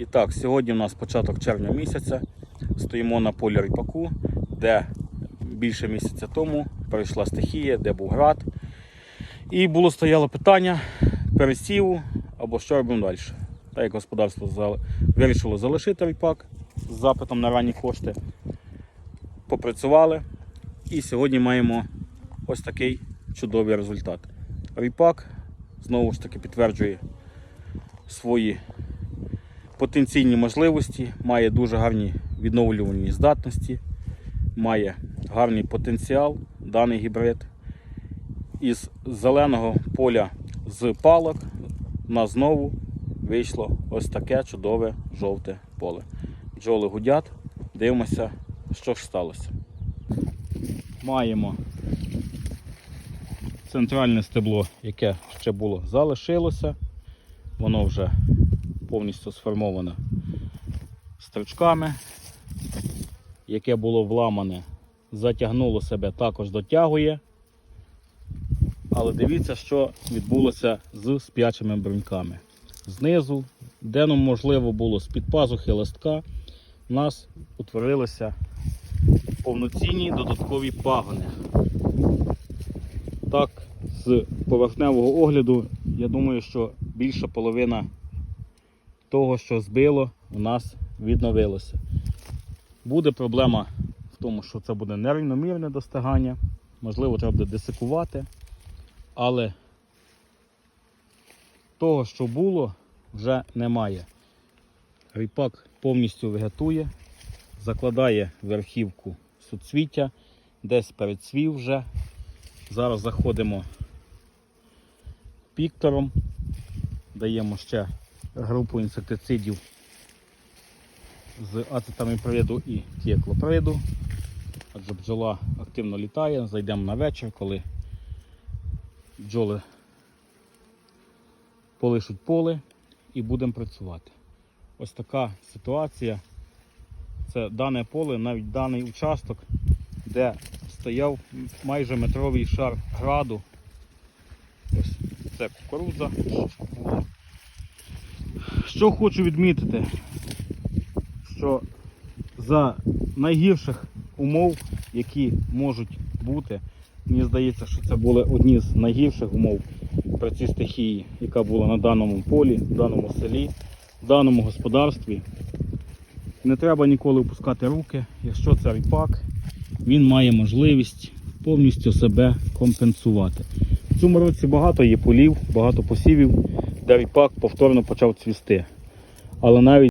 І так, сьогодні у нас початок червня місяця. Стоїмо на полі ріпаку, де більше місяця тому прийшла стихія, де був град. І було стояло питання пересіву або що робимо далі. Так як господарство вирішило залишити ріпак з запитом на ранні кошти. Попрацювали. І сьогодні маємо ось такий чудовий результат. Ріпак знову ж таки підтверджує свої потенційні можливості, має дуже гарні відновлювальні здатності, має гарний потенціал даний гібрид. Із зеленого поля з палок у нас знову вийшло ось таке чудове жовте поле. Бджоли гудять, дивимося, що ж сталося. Маємо центральне стебло, яке ще було залишилося. Воно вже повністю сформоване стручками, яке було вламане, затягнуло себе, також дотягує. Але дивіться, що відбулося з сп'ячими бруньками. Знизу, де нам можливо було з-під пазухи листка, у нас утворилися повноцінні додаткові пагони. Так, з поверхневого огляду, я думаю, що більша половина того, що збило, у нас відновилося. Буде проблема в тому, що це буде нерівномірне достигання. Можливо, треба буде десикувати. Але того, що було, вже немає. Ріпак повністю вегетує, закладає верхівку суцвіття, десь передцвів вже. Зараз заходимо піктором, даємо ще групу інсектицидів з ацетаміприду і тіеклоприду. Адже бджола активно літає, зайдемо на вечір, коли бджоли полишуть поле і будемо працювати. Ось така ситуація. Це дане поле, навіть даний участок, де стояв майже метровий шар граду. Ось це кукурудза. Що хочу відмітити, що за найгірших умов, які можуть бути, мені здається, що це були одні з найгірших умов при цій стихії, яка була на даному полі, в даному селі, в даному господарстві. Не треба ніколи опускати руки, якщо це ріпак, він має можливість повністю себе компенсувати. В цьому році багато є полів, багато посівів, де ріпак повторно почав цвісти. Але навіть